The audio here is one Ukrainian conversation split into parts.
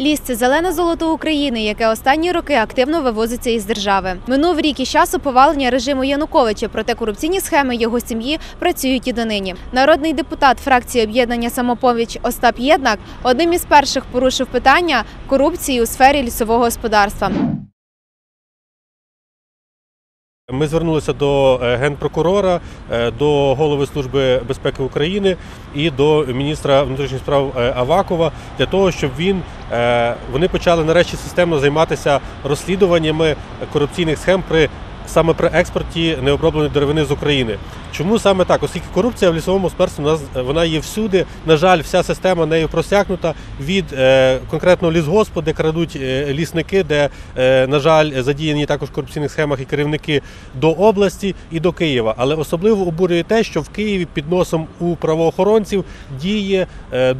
Ліс це зелене золото України, яке останні роки активно вивозиться із держави. Минув рік із часу повалення режиму Януковича, проте корупційні схеми його сім'ї працюють і донині. Народний депутат фракції об'єднання самопоміч Остап Єднак одним із перших порушив питання корупції у сфері лісового господарства. Ми звернулися до е, генпрокурора, е, до голови служби безпеки України і до міністра внутрішніх справ е, Авакова для того, щоб він вони почали нарешті системно займатися розслідуваннями корупційних схем при саме при експорті необробленої деревини з України. Чому саме так? Оскільки корупція в лісовому господарстві у нас е, вона є всюди. На жаль, вся система нею просякнута від е, конкретно лісгоспу, де крадуть е, лісники, де, на жаль, задіяні також в корупційних схемах і керівники до області і до Києва. Але особливо обурює те, що в Києві під носом у правоохоронців діє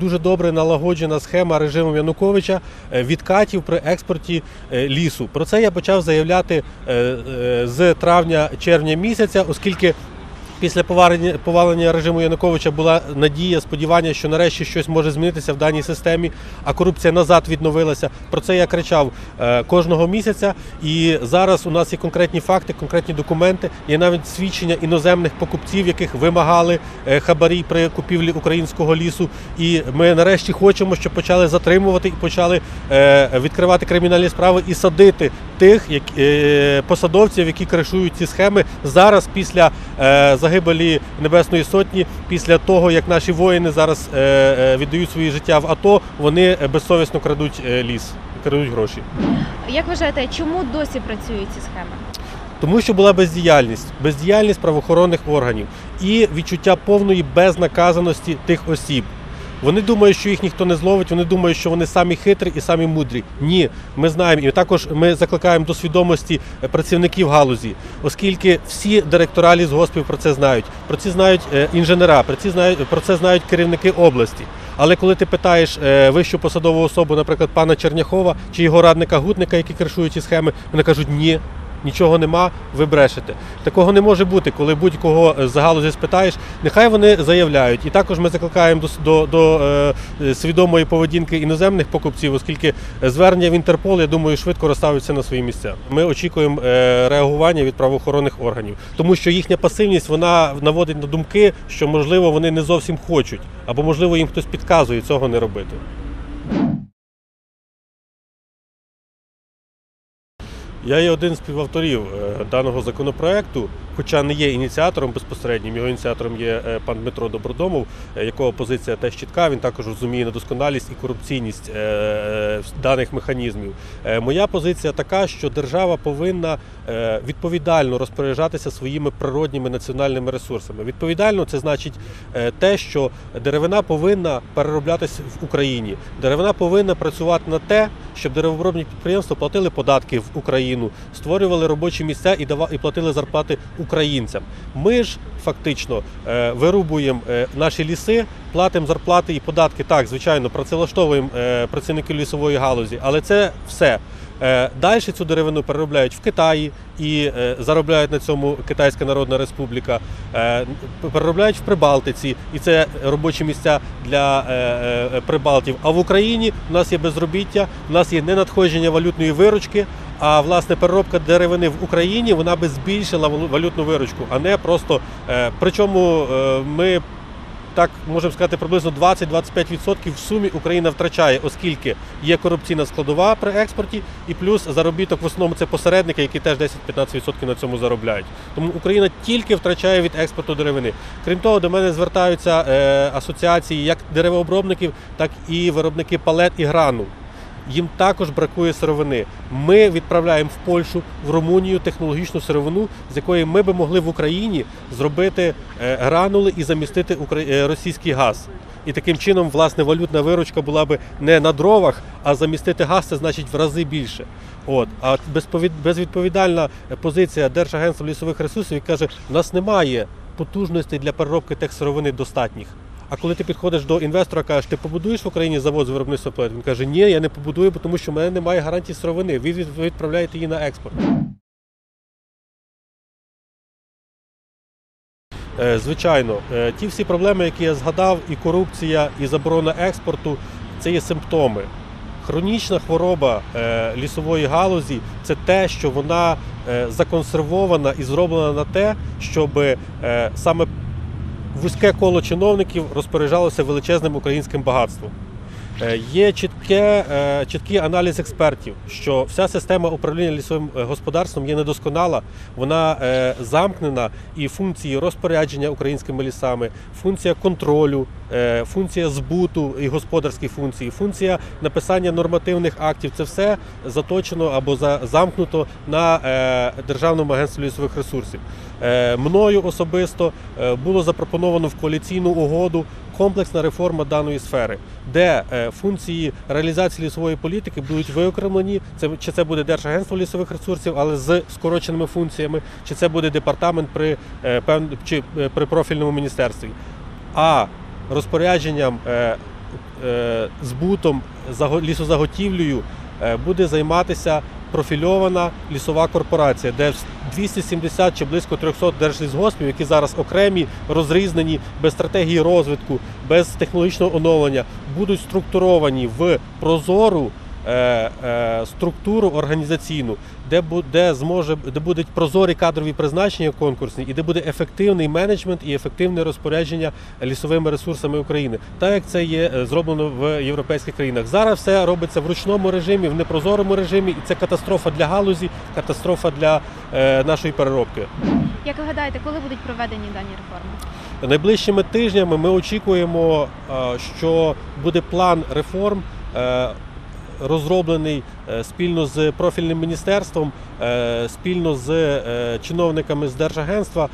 дуже добре налагоджена схема режиму Януковича відкатів при експорті лісу. Про це я почав заявляти е, з травня-червня місяця, оскільки. Після повалення, режиму Януковича була надія, сподівання, що нарешті щось може змінитися в даній системі, а корупція назад відновилася. Про це я кричав е, кожного місяця. І зараз у нас є конкретні факти, конкретні документи, є навіть свідчення іноземних покупців, яких вимагали е, хабарі при купівлі українського лісу. І ми нарешті хочемо, щоб почали затримувати і почали е, відкривати кримінальні справи і садити тих е, посадовців, які кришують ці схеми зараз після е, загибелі Небесної Сотні, після того як наші воїни зараз е, віддають свої життя в АТО, вони безсовісно крадуть ліс, крадуть гроші. Як вважаєте, чому досі працюють ці схеми? Тому що була бездіяльність, бездіяльність правоохоронних органів і відчуття повної безнаказаності тих осіб. Вони думають, що їх ніхто не зловить. Вони думають, що вони самі хитрі і самі мудрі. Ні, ми знаємо, і також ми закликаємо до свідомості працівників галузі, оскільки всі директора лісгоспів про це знають. Про це знають е, інженера, про це знають про це знають керівники області. Але коли ти питаєш е, вищу посадову особу, наприклад, пана Черняхова чи його радника Гутника, які кришують ці схеми, вони кажуть ні. Нічого нема, ви брешете. Такого не може бути, коли будь-кого з галузі спитаєш, нехай вони заявляють. І також ми закликаємо до, до, до е, свідомої поведінки іноземних покупців, оскільки звернення в Інтерпол, я думаю, швидко розставиться на свої місця. Ми очікуємо е, реагування від правоохоронних органів, тому що їхня пасивність вона наводить на думки, що можливо вони не зовсім хочуть, або можливо їм хтось підказує цього не робити. Я є один з співавторів е, даного законопроекту, хоча не є ініціатором безпосереднім. Його ініціатором є е, пан Дмитро Добродомов, е, якого позиція теж чітка. Він також розуміє недосконалість і корупційність е, даних механізмів. Моя позиція така, що держава повинна відповідально розпоряджатися своїми природніми національними ресурсами. Відповідально, це значить те, що деревина повинна перероблятися в Україні. Деревина повинна працювати на те, щоб деревообробні підприємства платили податки в Україну, створювали робочі місця і платили зарплати українцям. Ми ж фактично е, вирубуємо е, наші ліси, платимо зарплати і податки. Так, звичайно, працевлаштовуємо е, працівників лісової галузі, але це все. Далі цю деревину переробляють в Китаї і заробляють на цьому Китайська Народна Республіка, переробляють в Прибалтиці, і це робочі місця для Прибалтів. А в Україні у нас є безробіття, у нас є ненадходження валютної виручки. А власне переробка деревини в Україні вона би збільшила валютну виручку, а не просто. е, Причому е, ми так можемо сказати, приблизно 20-25% в сумі Україна втрачає, оскільки є корупційна складова при експорті, і плюс заробіток в основному це посередники, які теж 10-15% на цьому заробляють. Тому Україна тільки втрачає від експорту деревини. Крім того, до мене звертаються е, асоціації як деревообробників, так і виробники палет і гранул. Їм також бракує сировини. Ми відправляємо в Польщу, в Румунію технологічну сировину, з якої ми би могли в Україні зробити е, гранули і замістити е, російський газ. І таким чином, власне, валютна виручка була би не на дровах, а замістити газ це значить в рази більше. От а безвідповідальна позиція Держагентства лісових ресурсів каже, у нас немає потужностей для переробки тих сировини достатніх. А коли ти підходиш до інвестора, кажеш, ти побудуєш в Україні завод з виробництва пелет? Він каже, ні, я не побудую, тому що в мене немає гарантій сировини. Ви відправляєте її на експорт. Е, Звичайно, е, ті всі проблеми, які я згадав, і корупція, і заборона експорту це є симптоми. Хронічна хвороба е, лісової галузі це те, що вона законсервована і зроблена на те, щоб саме вузьке коло чиновників розпоряджалося величезним українським багатством. Е, Є чітке, е, чіткий аналіз експертів, що вся система управління лісовим е, господарством є недосконала, вона замкнена, і функції розпорядження українськими лісами, функція контролю, функція збуту і господарські функції, функція написання нормативних актів це все заточено або замкнуто на Державному агентстві лісових ресурсів. Мною особисто було запропоновано в коаліційну угоду комплексна реформа даної сфери, де е, функції реалізації лісової політики будуть виокремлені. Це чи це буде Держагентство лісових ресурсів, але з скороченими функціями, чи це буде департамент при е, чи е, при профільному міністерстві. А розпорядженням збутом заго- лісозаготівлею буде займатися профільована лісова корпорація, де 270 чи близько 300 держлісгоспів, які зараз окремі, розрізнені, без стратегії розвитку, без технологічного оновлення, будуть структуровані в прозору е, е, структуру організаційну, де, бу- де, зможе, де будуть прозорі кадрові призначення конкурсні і де буде ефективний менеджмент і ефективне розпорядження лісовими ресурсами України, так як це є е, зроблено в європейських країнах. Зараз все робиться в ручному режимі, в непрозорому режимі, і це катастрофа для галузі, катастрофа для е, нашої переробки. Як ви гадаєте, коли будуть проведені дані реформи? Найближчими тижнями ми очікуємо, е, що буде план реформ. Розроблений е, спільно з профільним міністерством, е, спільно з е, чиновниками з Держагентства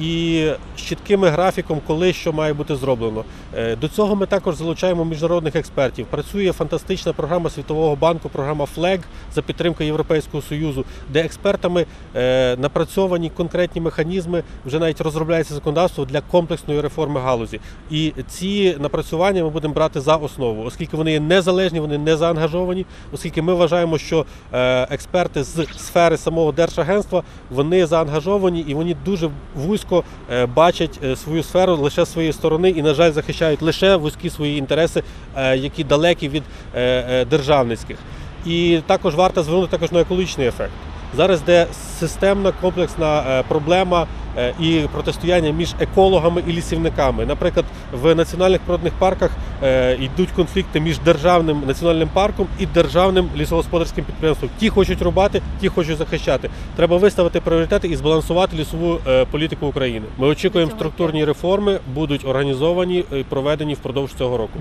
і з чітким графіком, коли що має бути зроблено. Е, До цього ми також залучаємо міжнародних експертів. Працює фантастична програма Світового банку, програма FLEG за підтримки Європейського Союзу, де експертами е, напрацьовані конкретні механізми, вже навіть розробляється законодавство для комплексної реформи галузі. І ці напрацювання ми будемо брати за основу, оскільки вони є незалежні, вони не заангажовані, оскільки ми вважаємо, що е, експерти з сфери самого держагентства вони заангажовані і вони дуже вузько е, бачать е, свою сферу лише з своєї сторони і, на жаль, захищають лише вузькі свої інтереси, е, які далекі від державницьких. І також варто звернути також на екологічний ефект. Зараз де системна комплексна проблема і протистояння між екологами і лісівниками. Наприклад, в національних природних парках е, йдуть конфлікти між державним національним парком і державним лісогосподарським підприємством. Ті хочуть рубати, ті хочуть захищати. Треба виставити пріоритети і збалансувати лісову е, політику України. Ми очікуємо, структурні реформи будуть організовані і проведені впродовж цього року.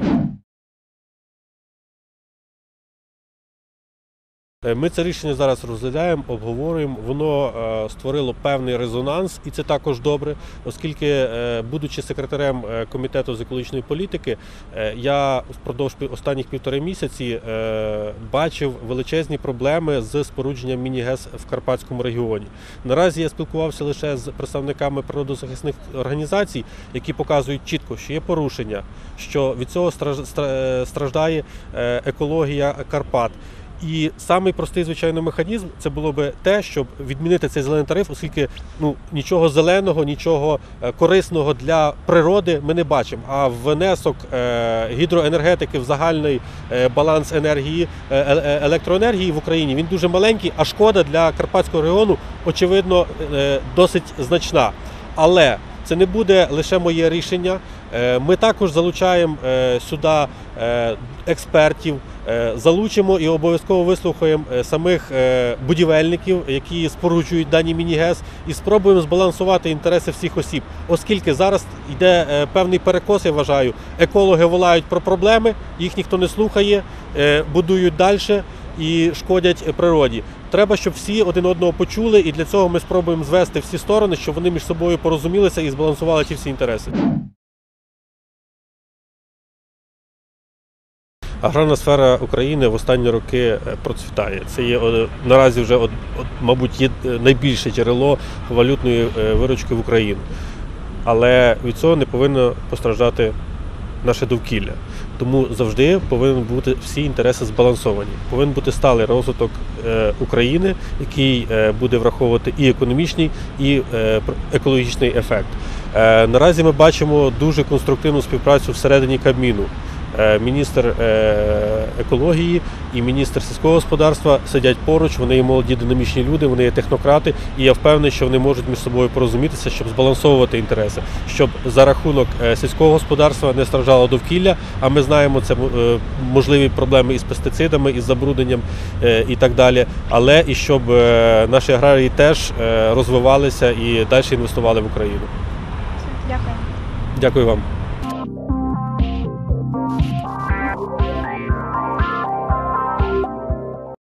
Ми це рішення зараз розглядаємо, обговорюємо. Воно е, створило певний резонанс, і це також добре, оскільки, е, будучи секретарем е, комітету з екологічної політики, е, я впродовж останніх півтори місяці е, бачив величезні проблеми з спорудженням міні-ГЕС в Карпатському регіоні. Наразі я спілкувався лише з представниками природозахисних організацій, які показують чітко, що є порушення, що від цього страж- е, страждає е, екологія Карпат. І самий простий звичайно механізм це було би те, щоб відмінити цей зелений тариф, оскільки ну нічого зеленого, нічого е, корисного для природи ми не бачимо. А внесок е, гідроенергетики в загальний е, баланс енергії електроенергії в Україні він дуже маленький, а шкода для Карпатського регіону очевидно досить значна. Але це не буде лише моє рішення. Ми також залучаємо сюди експертів, залучимо і обов'язково вислухаємо е, самих е, будівельників, які споруджують дані міні-ГЕС, і спробуємо збалансувати інтереси всіх осіб, оскільки зараз йде е, певний перекос, я вважаю. Екологи волають про проблеми, їх ніхто не слухає, е, будують далі і шкодять природі. Треба, щоб всі один одного почули, і для цього ми спробуємо звести всі сторони, щоб вони між собою порозумілися і збалансували ті всі інтереси. Аграрна сфера України в останні роки е, процвітає. Це є е, наразі вже, мабуть, є е, найбільше джерело валютної виручки в Україну. Але від цього не повинно постраждати наше довкілля. Тому завжди повинні бути всі інтереси збалансовані. Повинен бути сталий розвиток України, який буде враховувати і економічний, і екологічний ефект. Наразі ми бачимо дуже конструктивну співпрацю всередині Кабміну. Е, Міністр е, екології і міністр сільського господарства сидять поруч. Вони є молоді динамічні люди, вони є технократи, і я впевнений, що вони можуть між собою порозумітися, щоб збалансовувати інтереси, щоб за рахунок е, сільського господарства не страждало довкілля. А ми знаємо це можливі проблеми із пестицидами, із забрудненням і так далі. Але і щоб наші аграрії теж розвивалися і далі інвестували в Україну. Дякую. Дякую вам.